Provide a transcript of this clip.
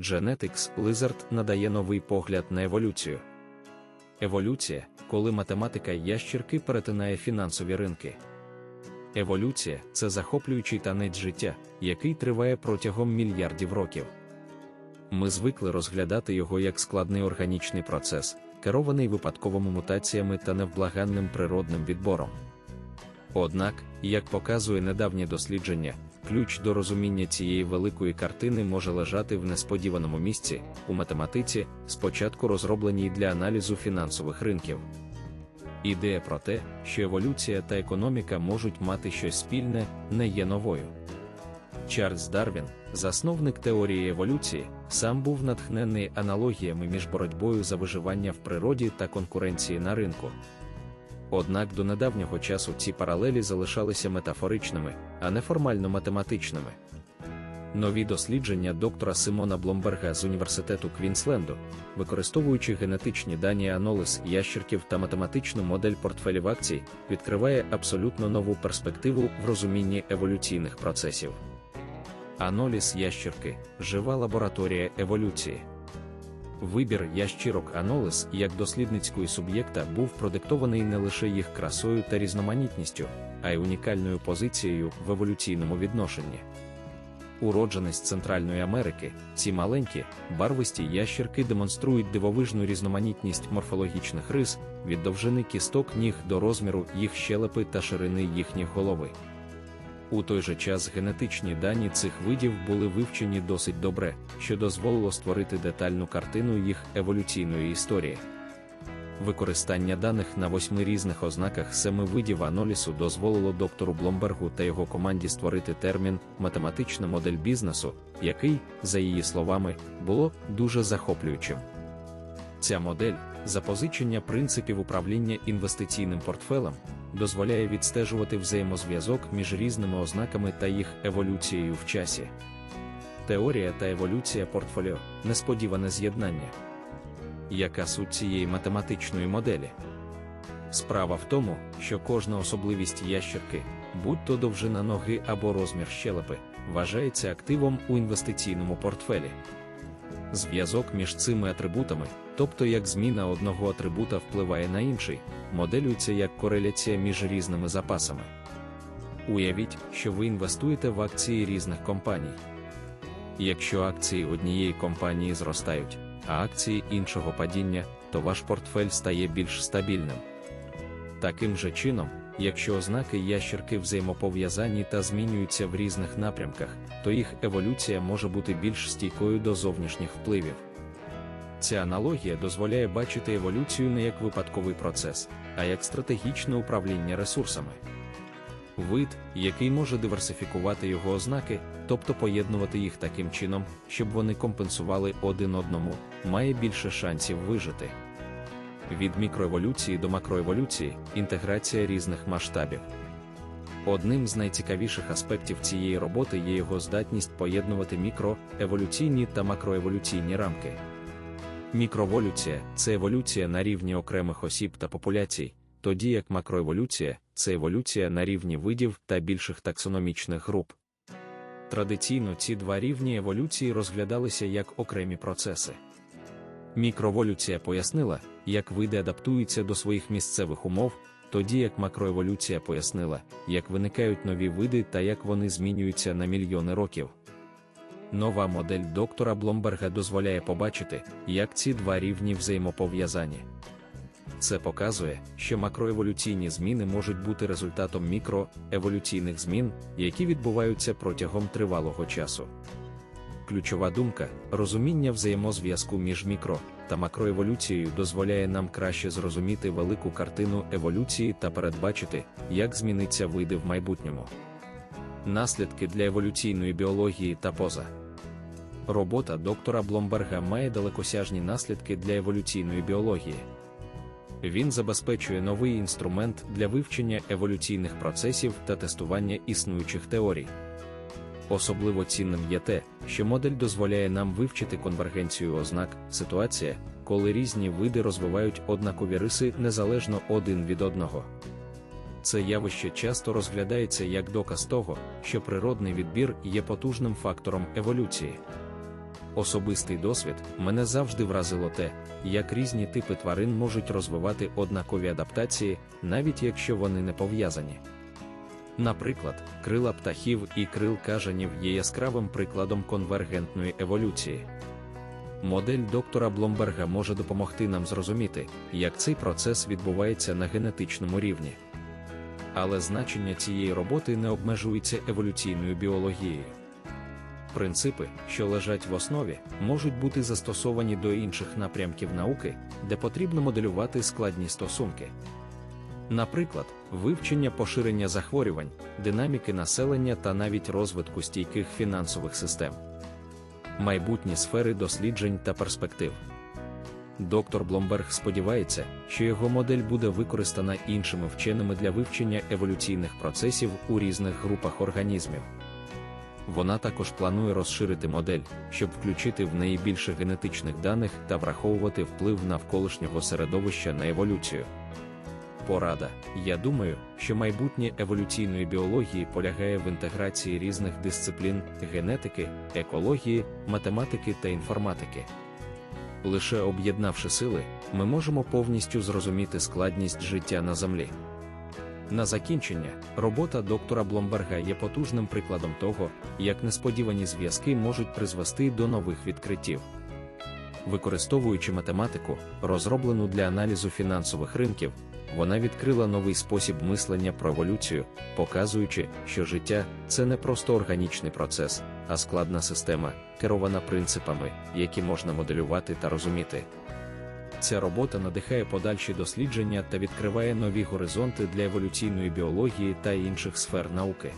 Genetics Lizard надає новий погляд на еволюцію. Еволюція, коли математика ящірки перетинає фінансові ринки. Еволюція це захоплюючий танець життя, який триває протягом мільярдів років. Ми звикли розглядати його як складний органічний процес, керований випадковими мутаціями та невблаганним природним відбором. Однак, як показує недавнє дослідження, ключ до розуміння цієї великої картини може лежати в несподіваному місці у математиці, спочатку розробленій для аналізу фінансових ринків. Ідея про те, що еволюція та економіка можуть мати щось спільне, не є новою. Чарльз Дарвін, засновник теорії еволюції, сам був натхнений аналогіями між боротьбою за виживання в природі та конкуренції на ринку. Однак до недавнього часу ці паралелі залишалися метафоричними, а не формально математичними. Нові дослідження доктора Симона Бломберга з університету Квінсленду, використовуючи генетичні дані анолиз ящерків та математичну модель портфелів акцій, відкриває абсолютно нову перспективу в розумінні еволюційних процесів. Аноліз ящерки жива лабораторія еволюції. Вибір ящірок Анолис як дослідницької суб'єкта був продиктований не лише їх красою та різноманітністю, а й унікальною позицією в еволюційному відношенні. Уродженість Центральної Америки, ці маленькі, барвисті ящерки демонструють дивовижну різноманітність морфологічних рис від довжини кісток ніг до розміру їх щелепи та ширини їхніх голови. У той же час генетичні дані цих видів були вивчені досить добре, що дозволило створити детальну картину їх еволюційної історії. Використання даних на восьми різних ознаках семи видів анолісу дозволило доктору Бломбергу та його команді створити термін математична модель бізнесу, який, за її словами, було дуже захоплюючим. Ця модель, запозичення принципів управління інвестиційним портфелем, дозволяє відстежувати взаємозв'язок між різними ознаками та їх еволюцією в часі. Теорія та еволюція портфоліо несподіване з'єднання. Яка суть цієї математичної моделі? Справа в тому, що кожна особливість ящерки, будь то довжина ноги або розмір щелепи, вважається активом у інвестиційному портфелі. Зв'язок між цими атрибутами, тобто як зміна одного атрибута впливає на інший, моделюється як кореляція між різними запасами. Уявіть, що ви інвестуєте в акції різних компаній. Якщо акції однієї компанії зростають, а акції іншого падіння, то ваш портфель стає більш стабільним. Таким же чином, якщо ознаки ящерки взаємопов'язані та змінюються в різних напрямках, то їх еволюція може бути більш стійкою до зовнішніх впливів. Ця аналогія дозволяє бачити еволюцію не як випадковий процес, а як стратегічне управління ресурсами. Вид, який може диверсифікувати його ознаки, тобто поєднувати їх таким чином, щоб вони компенсували один одному, має більше шансів вижити. Від мікроеволюції до макроеволюції інтеграція різних масштабів. Одним з найцікавіших аспектів цієї роботи є його здатність поєднувати мікроеволюційні та макроеволюційні рамки. Мікроволюція це еволюція на рівні окремих осіб та популяцій, тоді як макроеволюція це еволюція на рівні видів та більших таксономічних груп. Традиційно ці два рівні еволюції розглядалися як окремі процеси. Мікроволюція пояснила, як види адаптуються до своїх місцевих умов, тоді як макроеволюція пояснила, як виникають нові види та як вони змінюються на мільйони років. Нова модель доктора Бломберга дозволяє побачити, як ці два рівні взаємопов'язані. Це показує, що макроеволюційні зміни можуть бути результатом мікроеволюційних змін, які відбуваються протягом тривалого часу. Ключова думка, розуміння взаємозв'язку між мікро та макроеволюцією дозволяє нам краще зрозуміти велику картину еволюції та передбачити, як зміниться види в майбутньому. Наслідки для еволюційної біології та поза. Робота доктора Бломберга має далекосяжні наслідки для еволюційної біології. Він забезпечує новий інструмент для вивчення еволюційних процесів та тестування існуючих теорій. Особливо цінним є те, що модель дозволяє нам вивчити конвергенцію ознак, ситуація, коли різні види розвивають однакові риси незалежно один від одного. Це явище часто розглядається як доказ того, що природний відбір є потужним фактором еволюції. Особистий досвід мене завжди вразило те, як різні типи тварин можуть розвивати однакові адаптації, навіть якщо вони не пов'язані. Наприклад, крила птахів і крил кажанів є яскравим прикладом конвергентної еволюції. Модель доктора Бломберга може допомогти нам зрозуміти, як цей процес відбувається на генетичному рівні. Але значення цієї роботи не обмежується еволюційною біологією. Принципи, що лежать в основі, можуть бути застосовані до інших напрямків науки, де потрібно моделювати складні стосунки. Наприклад, вивчення поширення захворювань, динаміки населення та навіть розвитку стійких фінансових систем. Майбутні сфери досліджень та перспектив. Доктор Бломберг сподівається, що його модель буде використана іншими вченими для вивчення еволюційних процесів у різних групах організмів. Вона також планує розширити модель, щоб включити в неї більше генетичних даних та враховувати вплив навколишнього середовища на еволюцію. Порада. Я думаю, що майбутнє еволюційної біології полягає в інтеграції різних дисциплін генетики, екології, математики та інформатики. Лише об'єднавши сили, ми можемо повністю зрозуміти складність життя на Землі. На закінчення, робота доктора Бломберга є потужним прикладом того, як несподівані зв'язки можуть призвести до нових відкриттів. Використовуючи математику, розроблену для аналізу фінансових ринків, вона відкрила новий спосіб мислення про еволюцію, показуючи, що життя це не просто органічний процес, а складна система, керована принципами, які можна моделювати та розуміти. Ця робота надихає подальші дослідження та відкриває нові горизонти для еволюційної біології та інших сфер науки.